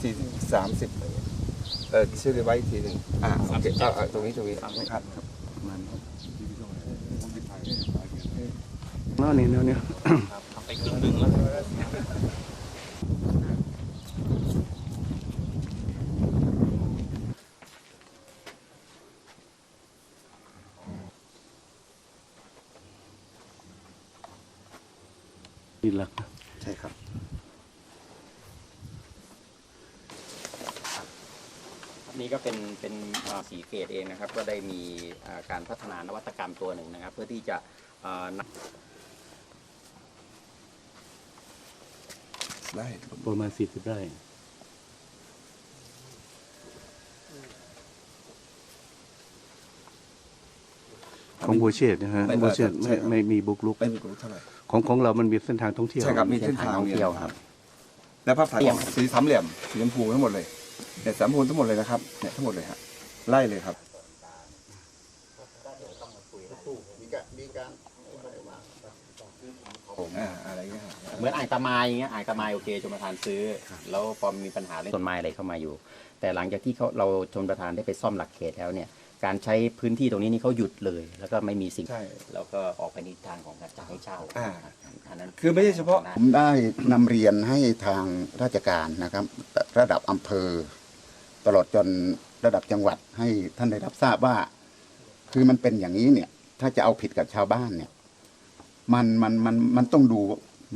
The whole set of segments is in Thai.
สี่สามสิบเออชื่อไว้อีกทีหนึ่งอ่าโอเคเอาเอาตรงนี้ตรงนี้ครับมันเนาะนี่เนาะเนี่ยไปครึ่งหนึ่งแล้วนี่หลักนะ ใช่ครับ นี่ก็เป็นเป็นอ่าสีเกตเองนะครับ ก็ได้มีอ่าการพัฒนานวัตกรรมตัวหนึ่งนะครับ เพื่อที่จะอ่านำได้ประมาณสี่สิบไร่ ของบัวเชษฐ์นะฮะบัวเชษฐ์ไม่ไม่มีบุกลุกไม่มีกลุ่มเท่าไหร่ ของของเรามันมีเส้นทางท่องเที่ยวใช่ครับ มีเส้นทางท่องเที่ยวครับ แล้วภาพถ่ายของสีสามเหลี่ยมสีชมพูทั้งหมดเลยเนี่ยสามพูทั้งหมดเลยนะครับเนี่ยทั้งหมดเลยฮะไล่เลยครับ อ่าอะไรเงี้ยฮะเหมือนอ่างตะไมายอย่างเงี้ยอ่างตะไมายโอเคชมประทานซื้อ แล้วพอมีปัญหาเรื่องต้นไม้อะไรเข้ามาอยู่ แต่หลังจากที่เขาเราชมประทานได้ไปซ่อมหลักเขตแล้วเนี่ย การใช้พื้นที่ตรงนี้นี่เขาหยุดเลย แล้วก็ไม่มีสิ่ง ใช่ แล้วก็ออกไปในทางของการจ่ายให้เช่าอ่าอันนั้นคือไม่ใช่เฉพาะ ผมได้นำเรียนให้ทางราชการนะครับ ระดับอำเภอ ตลอดจนระดับจังหวัดให้ท่านได้รับทราบว่า คือมันเป็นอย่างนี้เนี่ย ถ้าจะเอาผิดกับชาวบ้านเนี่ย มันมันมันมันต้องดู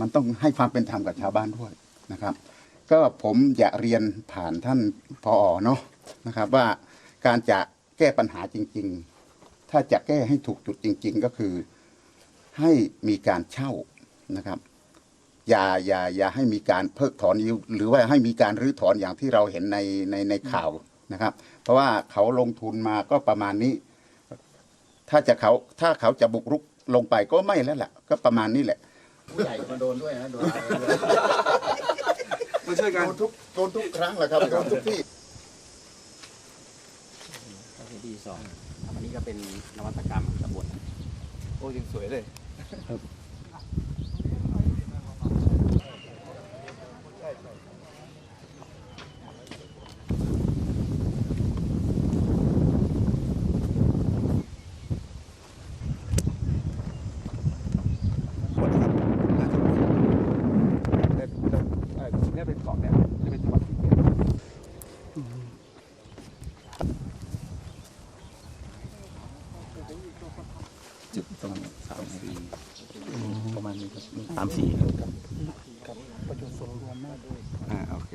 มันต้องให้ความเป็นธรรมกับชาวบ้านด้วยนะครับ ก็ผมอยากเรียนผ่านท่านพอเนาะนะครับ ว่าการจะ แก้ปัญหาจริง ๆ ถ้าจะแก้ให้ถูกจุดจริง ๆ ก็คือให้มีการเช่านะครับ อย่าอย่าอย่าให้มีการเพิกถอนหรือหรือว่าให้มีการรื้อถอนอย่างที่เราเห็นในในในข่าวนะครับ เพราะว่าเขาลงทุนมาก็ประมาณนี้ ถ้าจะเขาถ้าเขาจะบุกรุกลงไปก็ไม่แล้วแหละก็ประมาณนี้แหละผู้ใหญ่มาโดนด้วยนะโดนอะไรด้วยมาช่วยกันโดนทุกโดนทุกครั้งแหละครับโดนทุกที่ก็คือ ที่สองอันนี้ก็เป็นนวัตกรรมตำบลโอ้ยังสวยเลยเนี่ยเป็นเกาะเนี่ยจะเป็นจังหวัดสีเขียวจุดตรงสามสี่ ประมาณนี้ครับ สามสี่ครับอ่าโอเค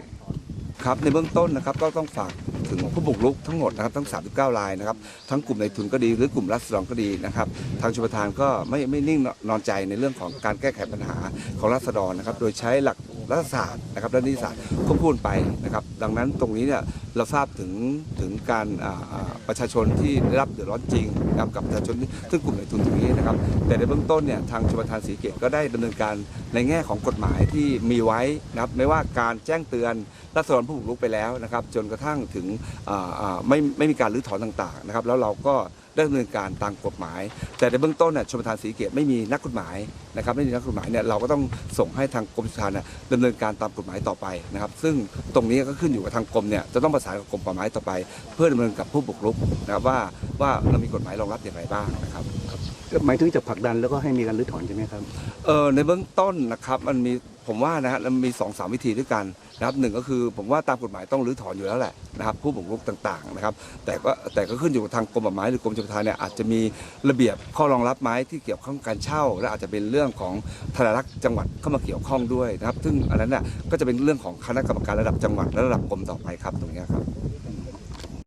ครับในเบื้องต้นนะครับก็ต้องฝากถึงผู้บุกรุกทั้งหมดนะครับทั้ง 39รายนะครับทั้งกลุ่มในทุนก็ดีหรือกลุ่มรัฐสดรก็ดีนะครับ ทางชมประทานก็ไม่ไม่นิ่งนอนใจในเรื่องของการแก้ไขปัญหาของรัฐดรนะครับ โดยใช้หลัก รัฐศาสตร์นะครับและนิติศาสตร์ควบคู่ไปนะครับ ดังนั้นตรงนี้เนี่ยเราทราบถึงถึงการประชาชนที่ได้รับเดือดร้อนจริงนะครับกับประชาชนซึ่งกลุ่มในทุนตรงนี้นะครับ แต่ในเบื้องต้นเนี่ยทางชมทานสีเกตก็ได้ดำเนินการ ในแง่ของกฎหมายที่มีไว้นะครับไม่ว่าการแจ้งเตือนรัศดรผู้บุกรุกไปแล้วนะครับจนกระทั่งถึงไม่ไม่มีการรื้อถอนต่างๆนะครับแล้วเราก็ได้ดำเนินการตามกฎหมาย แต่ในเบื้องต้นเนี่ยชมประทานสีเกตไม่มีนักกฎหมายนะครับไม่มีนักกฎหมายเนี่ยเราก็ต้องส่งให้ทางกรมชลประทานเนี่ยดำเนินการตามกฎหมายต่อไปนะครับ ซึ่งตรงนี้ก็ขึ้นอยู่กับทางกรมเนี่ยจะต้องประสานกับกรมป่าไม้ต่อไป เพื่อดำเนินกับผู้บุกรุกนะครับว่าว่าเรามีกฎหมายรองรับอย่างไรบ้างนะครับ หมายถึงจะผลักดันแล้วก็ให้มีการรื้อถอนใช่ไหมครับ เออในเบื้องต้นนะครับมันมีผมว่านะฮะมันมีสองสามวิธีด้วยกันนะครับหนึ่งก็คือผมว่าตามกฎหมายต้องรื้อถอนอยู่แล้วแหละนะครับผู้บุกรุกต่างๆนะครับแต่ก็แต่ก็ขึ้นอยู่กับทางกรมป่าไม้หรือกรมชลประทานเนี่ยอาจจะมีระเบียบข้อรองรับไม้ที่เกี่ยวข้องการเช่า และอาจจะเป็นเรื่องของธนารักษ์จังหวัดเข้ามาเกี่ยวข้องด้วยนะครับ ซึ่งอันนั้นน่ะก็จะเป็นเรื่องของคณะกรรมการระดับจังหวัดและระดับกรมต่อไปครับตรงนี้ครับ